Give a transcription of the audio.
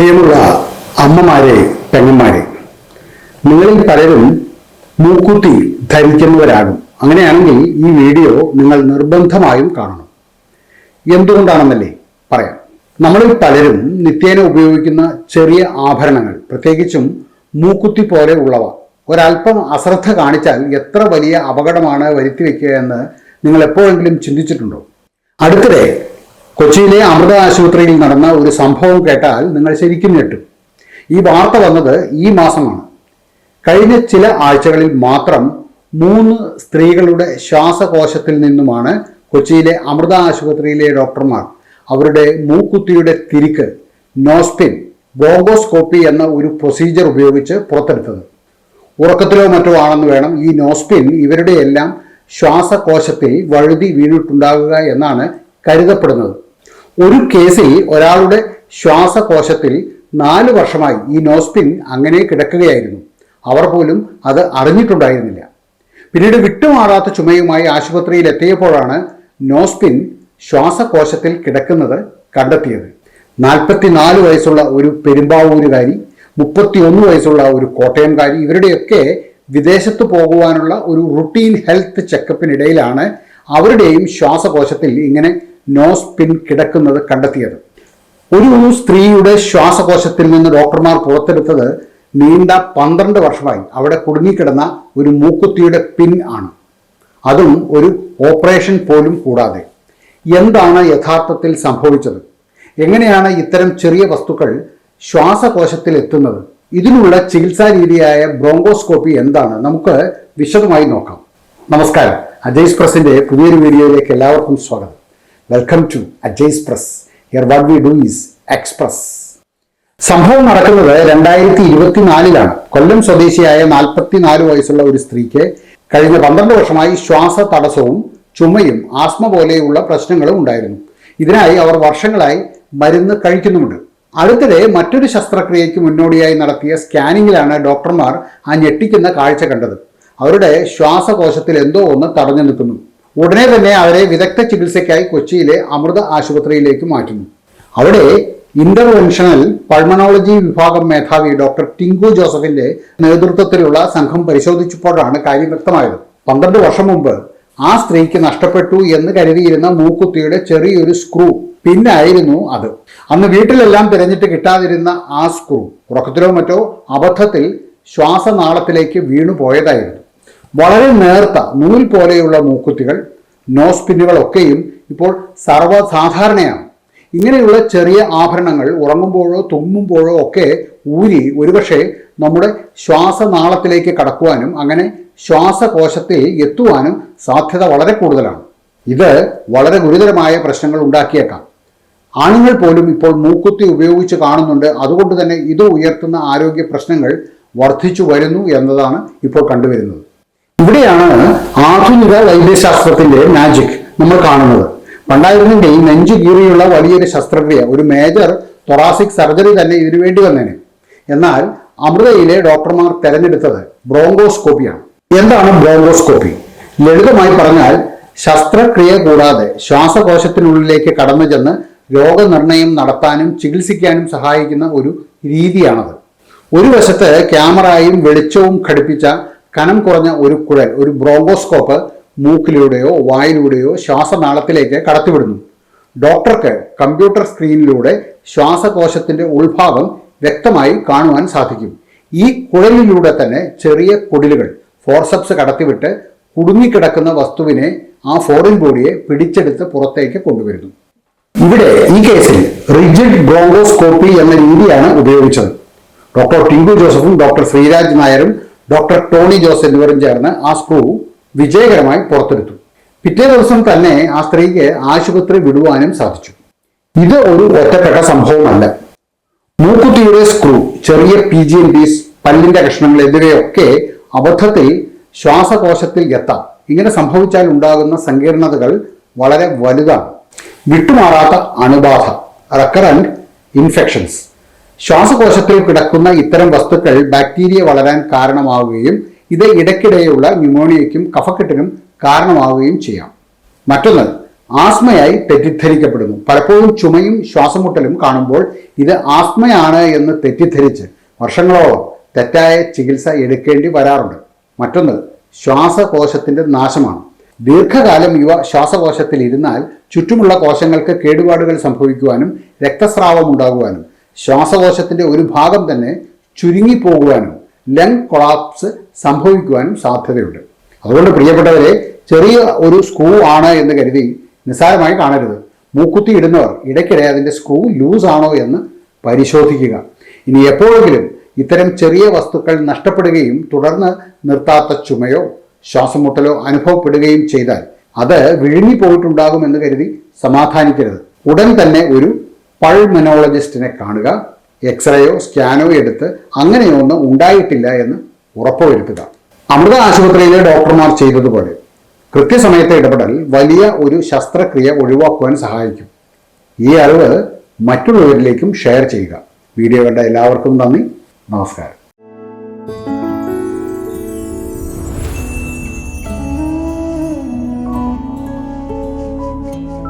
പ്രിയമുള്ള അമ്മമാരെ പെങ്ങന്മാരെ നിങ്ങളിൽ പലരും മൂക്കുത്തി ധരിക്കുന്നവരാകും. അങ്ങനെയാണെങ്കിൽ ഈ വീഡിയോ നിങ്ങൾ നിർബന്ധമായും കാണണം. എന്തുകൊണ്ടാണെന്നല്ലേ പറയാം? നമ്മളിൽ പലരും നിത്യേന ഉപയോഗിക്കുന്ന ചെറിയ ആഭരണങ്ങൾ പ്രത്യേകിച്ചും മൂക്കുത്തി പോലെ ഉള്ളവ. ഒരല്പം അശ്രദ്ധ കാണിച്ചാൽ എത്ര വലിയ അപകടമാണ് വരുത്തി വെക്കുക എന്ന് നിങ്ങൾ എപ്പോഴെങ്കിലും ചിന്തിച്ചിട്ടുണ്ടോ? അടുത്തിടെ കൊച്ചിയിലെ അമൃത ആശുപത്രിയിൽ നടന്ന ഒരു സംഭവം കേട്ടാൽ നിങ്ങൾ ശരിക്കും ഞെട്ടും. ഈ വാർത്ത വന്നത് ഈ മാസമാണ്. കഴിഞ്ഞ ചില ആഴ്ചകളിൽ മാത്രം മൂന്ന് സ്ത്രീകളുടെ ശ്വാസകോശത്തിൽ നിന്നുമാണ് കൊച്ചിയിലെ അമൃത ആശുപത്രിയിലെ ഡോക്ടർമാർ അവരുടെ മൂക്കുത്തിയുടെ തിരിക്ക് നോസ്പിൻ ബോങ്കോസ്കോപ്പി എന്ന ഒരു പ്രൊസീജിയർ ഉപയോഗിച്ച് പുറത്തെടുത്തത്. ഉറക്കത്തിലോ മറ്റോ ആണെന്ന് വേണം ഈ നോസ്പിൻ ഇവരുടെയെല്ലാം ശ്വാസകോശത്തിൽ വഴുതി വീണിട്ടുണ്ടാകുക എന്നാണ് കരുതപ്പെടുന്നത്. ഒരു കേസിൽ ഒരാളുടെ ശ്വാസകോശത്തിൽ നാല് വർഷമായി ഈ നോസ്പിൻ അങ്ങനെ കിടക്കുകയായിരുന്നു. അവർ പോലും അത് അറിഞ്ഞിട്ടുണ്ടായിരുന്നില്ല. പിന്നീട് വിട്ടുമാറാത്ത ചുമയുമായി ആശുപത്രിയിൽ എത്തിയപ്പോഴാണ് നോസ്പിൻ ശ്വാസകോശത്തിൽ കിടക്കുന്നത് കണ്ടെത്തിയത്. നാൽപ്പത്തിനാല് വയസ്സുള്ള ഒരു പെരുമ്പാവൂരുകാരി മുപ്പത്തിയൊന്ന് വയസ്സുള്ള ഒരു കോട്ടയംകാരി ഇവരുടെയൊക്കെ വിദേശത്ത് പോകുവാനുള്ള ഒരു റുട്ടീൻ ഹെൽത്ത് ചെക്കപ്പിനിടയിലാണ് അവരുടെയും ശ്വാസകോശത്തിൽ ഇങ്ങനെ നോസ്പിൻ കിടക്കുന്നത് കണ്ടെത്തിയത്. ഒരു സ്ത്രീയുടെ ശ്വാസകോശത്തിൽ നിന്ന് ഡോക്ടർമാർ പുറത്തെടുത്തത് നീണ്ട പന്ത്രണ്ട് വർഷമായി. അവിടെ കുടുങ്ങിക്കിടന്ന ഒരു മൂക്കുത്തിയുടെ പിൻ ആണ്. അതും ഒരു ഓപ്പറേഷൻ പോലും കൂടാതെ. എന്താണ് യഥാർത്ഥത്തിൽ സംഭവിച്ചത്? എങ്ങനെയാണ് ഇത്തരം ചെറിയ വസ്തുക്കൾ ശ്വാസകോശത്തിൽ എത്തുന്നത്? ഇതിനുള്ള ചികിത്സാ രീതിയായ ബ്രോങ്കോസ്കോപ്പി എന്താണ്? നമുക്ക് വിശദമായി നോക്കാം. നമസ്കാരം. അജയ്സ് പ്രസിന്റെ പുതിയൊരു വീഡിയോയിലേക്ക് എല്ലാവർക്കും സ്വാഗതം. Welcome to Ajay's press here what we do is express സംഭവം നടക്കുന്നത് രണ്ടായിരത്തി ഇരുപത്തിനാലിലാണ് കൊല്ലം സ്വദേശിയായ നാൽപ്പത്തിനാല് വയസ്സുള്ള ഒരു സ്ത്രീക്ക് കഴിഞ്ഞ പന്ത്രണ്ട് വർഷമായി ശ്വാസ തടസ്സവും ചുമയും ആസ്മ പോലെയുള്ള പ്രശ്നങ്ങളും ഉണ്ടായിരുന്നു. ഇതിനായി അവർ വർഷങ്ങളായി മരുന്ന് കഴിക്കുന്നുമുണ്ട്. അടുത്തിടെ മറ്റൊരു ശസ്ത്രക്രിയയ്ക്ക് മുന്നോടിയായി നടത്തിയ സ്കാനിങ്ങിലാണ് ഡോക്ടർമാർ ആ ഞെട്ടിക്കുന്ന കാഴ്ച കണ്ടത്. അവരുടെ ശ്വാസകോശത്തിൽ എന്തോ ഒന്ന് തടഞ്ഞു നിൽക്കുന്നു. ഉടനെ തന്നെ അവരെ വിദഗ്ധ ചികിത്സയ്ക്കായി കൊച്ചിയിലെ അമൃത ആശുപത്രിയിലേക്ക് മാറ്റുന്നു. അവിടെ ഇന്റർവെൻഷണൽ പൾമണോളജി വിഭാഗം മേധാവി ഡോക്ടർ ടിങ്കു ജോസഫിന്റെ നേതൃത്വത്തിലുള്ള സംഘം പരിശോധിച്ചപ്പോഴാണ് കാര്യം വ്യക്തമായത്. പന്ത്രണ്ട് വർഷം മുമ്പ് ആ സ്ത്രീക്ക് നഷ്ടപ്പെട്ടു എന്ന് കരുതിയിരുന്ന മൂക്കുത്തിയുടെ ചെറിയൊരു സ്ക്രൂ പിന്നായിരുന്നു അത്. അന്ന് വീട്ടിലെല്ലാം തിരഞ്ഞിട്ട് കിട്ടാതിരുന്ന ആ സ്ക്രൂ ഉറക്കത്തിലോ മറ്റോ അബദ്ധത്തിൽ ശ്വാസനാളത്തിലേക്ക് വീണു പോയതായിരുന്നു വളരെ നേർത്ത നൂൽ പോലെയുള്ള മൂക്കുത്തികൾ നോസ് നോസ്പിന്നുകളൊക്കെയും ഇപ്പോൾ സർവസാധാരണയാണ്. ഇങ്ങനെയുള്ള ചെറിയ ആഭരണങ്ങൾ ഉറങ്ങുമ്പോഴോ തുമ്മുമ്പോഴോ ഒക്കെ ഊരി ഒരുപക്ഷെ നമ്മുടെ ശ്വാസനാളത്തിലേക്ക് കടക്കുവാനും അങ്ങനെ ശ്വാസകോശത്തിൽ എത്തുവാനും സാധ്യത വളരെ കൂടുതലാണ്. ഇത് വളരെ ഗുരുതരമായ പ്രശ്നങ്ങൾ ഉണ്ടാക്കിയേക്കാം. ആണുങ്ങൾ പോലും ഇപ്പോൾ മൂക്കുത്തി ഉപയോഗിച്ച് കാണുന്നുണ്ട്. അതുകൊണ്ട് തന്നെ ഇത് ഉയർത്തുന്ന ആരോഗ്യ പ്രശ്നങ്ങൾ വർദ്ധിച്ചു വരുന്നു എന്നതാണ് ഇപ്പോൾ കണ്ടുവരുന്നത്. ഇവിടെയാണ് ആധുനിക വൈദ്യശാസ്ത്രത്തിന്റെ മാജിക് നമ്മൾ കാണുന്നത്. പണ്ടായിരുന്നെങ്കിൽ നെഞ്ചു കീറിയുള്ള വലിയൊരു ശസ്ത്രക്രിയ ഒരു മേജർ തൊറാസിക് സർജറി തന്നെ ഇതിനു വേണ്ടി വന്നേനെ. എന്നാൽ അമൃതയിലെ ഡോക്ടർമാർ തെരഞ്ഞെടുത്തത് ബ്രോങ്കോസ്കോപ്പിയാണ് എന്താണ് ബ്രോങ്കോസ്കോപ്പി ലളിതമായി പറഞ്ഞാൽ ശസ്ത്രക്രിയ കൂടാതെ ശ്വാസകോശത്തിനുള്ളിലേക്ക് കടന്നു ചെന്ന് രോഗനിർണയം നടത്താനും ചികിത്സിക്കാനും സഹായിക്കുന്ന ഒരു രീതിയാണത്. ഒരു വശത്ത് ക്യാമറയും വെളിച്ചവും ഘടിപ്പിച്ച കനം കുറഞ്ഞ ഒരു കുഴൽ ഒരു ബ്രോങ്കോസ്കോപ്പ് മൂക്കിലൂടെയോ വായിലൂടെയോ ശ്വാസനാളത്തിലേക്ക് കടത്തിവിടുന്നു. ഡോക്ടർക്ക് കമ്പ്യൂട്ടർ സ്ക്രീനിലൂടെ ശ്വാസകോശത്തിന്റെ ഉൾഭാഗം വ്യക്തമായി കാണുവാൻ സാധിക്കും. ഈ കുഴലിലൂടെ തന്നെ ചെറിയ കുടിലുകൾ ഫോർസെപ്സ് കടത്തിവിട്ട് കുടുങ്ങിക്കിടക്കുന്ന വസ്തുവിനെ ആ ഫോറിൻ ബോഡിയെ പിടിച്ചെടുത്ത് പുറത്തേക്ക് കൊണ്ടുവരുന്നു. ഇവിടെ ഈ കേസിൽ റിജിഡ് ബ്രോങ്കോസ്കോപ്പി എന്ന രീതിയാണ് ഉപയോഗിച്ചത്. ഡോക്ടർ ടിങ്കു ജോസഫും ഡോക്ടർ ശ്രീരാജ് നായരും ഡോക്ടർ ടോണി ജോസ് എന്നിവരും ചേർന്ന് ആ സ്ക്രൂ വിജയകരമായി പുറത്തെടുത്തു. പിറ്റേ ദിവസം തന്നെ ആ സ്ത്രീക്ക് ആശുപത്രി വിടുവാനും സാധിച്ചു. ഇത് ഒരു ഒറ്റപ്പെട്ട സംഭവമല്ല. മൂക്കുത്തിയുടെ സ്ക്രൂ ചെറിയ പി ജി എൻ പീസ് പല്ലിന്റെ കഷ്ണങ്ങൾ എന്നിവയൊക്കെ അബദ്ധത്തിൽ ശ്വാസകോശത്തിൽ എത്താം. ഇങ്ങനെ സംഭവിച്ചാൽ ഉണ്ടാകുന്ന സങ്കീർണതകൾ വളരെ വലുതാണ്. വിട്ടുമാറാത്ത അണുബാധ റെക്കറന്റ് ഇൻഫെക്ഷൻസ്. ശ്വാസകോശത്തിൽ കിടക്കുന്ന ഇത്തരം വസ്തുക്കൾ ബാക്ടീരിയ വളരാൻ കാരണമാവുകയും ഇത് ഇടയ്ക്കിടെയുള്ള ന്യൂമോണിയയ്ക്കും കഫക്കെട്ടിനും കാരണമാവുകയും ചെയ്യാം. മറ്റൊന്ന് ആസ്മയായി തെറ്റിദ്ധരിക്കപ്പെടുന്നു. പലപ്പോഴും ചുമയും ശ്വാസമുട്ടലും കാണുമ്പോൾ ഇത് ആസ്മയാണ് എന്ന് തെറ്റിദ്ധരിച്ച് വർഷങ്ങളോളം തെറ്റായ ചികിത്സ എടുക്കേണ്ടി വരാറുണ്ട്. മറ്റൊന്ന് ശ്വാസകോശത്തിന്റെ നാശമാണ്. ദീർഘകാലം ഇവ ശ്വാസകോശത്തിൽ ഇരുന്നാൽ ചുറ്റുമുള്ള കോശങ്ങൾക്ക് കേടുപാടുകൾ സംഭവിക്കുവാനും രക്തസ്രാവം ഉണ്ടാകുവാനും ശ്വാസകോശത്തിന്റെ ഒരു ഭാഗം തന്നെ ചുരുങ്ങിപ്പോകുവാനും ലങ് കൊളാപ്സ് സംഭവിക്കുവാനും സാധ്യതയുണ്ട്. അതുകൊണ്ട് പ്രിയപ്പെട്ടവരെ ചെറിയ ഒരു സ്ക്രൂ ആണ് എന്ന് കരുതി നിസ്സാരമായി കാണരുത്. മൂക്കുത്തി ഇടുന്നവർ ഇടയ്ക്കിടെ അതിന്റെ സ്ക്രൂ ലൂസ് ആണോ എന്ന് പരിശോധിക്കുക. ഇനി എപ്പോഴെങ്കിലും ഇത്തരം ചെറിയ വസ്തുക്കൾ നഷ്ടപ്പെടുകയും തുടർന്ന് നിർത്താത്ത ചുമയോ ശ്വാസമുട്ടലോ അനുഭവപ്പെടുകയും ചെയ്താൽ അത് വിഴുങ്ങിപ്പോയിട്ടുണ്ടാകുമെന്ന് കരുതി സമാധാനിക്കരുത്. ഉടൻ തന്നെ ഒരു പൾമനോളജിസ്റ്റിനെ കാണുക എക്സ്റേയോ സ്കാനോ എടുത്ത് അങ്ങനെയൊന്നും ഉണ്ടായിട്ടില്ല എന്ന് ഉറപ്പുവരുത്തുക. അമൃത ആശുപത്രിയിലെ ഡോക്ടർമാർ ചെയ്തതുപോലെ കൃത്യസമയത്തെ ഇടപെടൽ വലിയ ഒരു ശസ്ത്രക്രിയ ഒഴിവാക്കുവാൻ സഹായിക്കും. ഈ അറിവ് മറ്റുള്ളവരിലേക്കും ഷെയർ ചെയ്യുക. വീഡിയോ കണ്ട എല്ലാവർക്കും നന്ദി. നമസ്കാരം.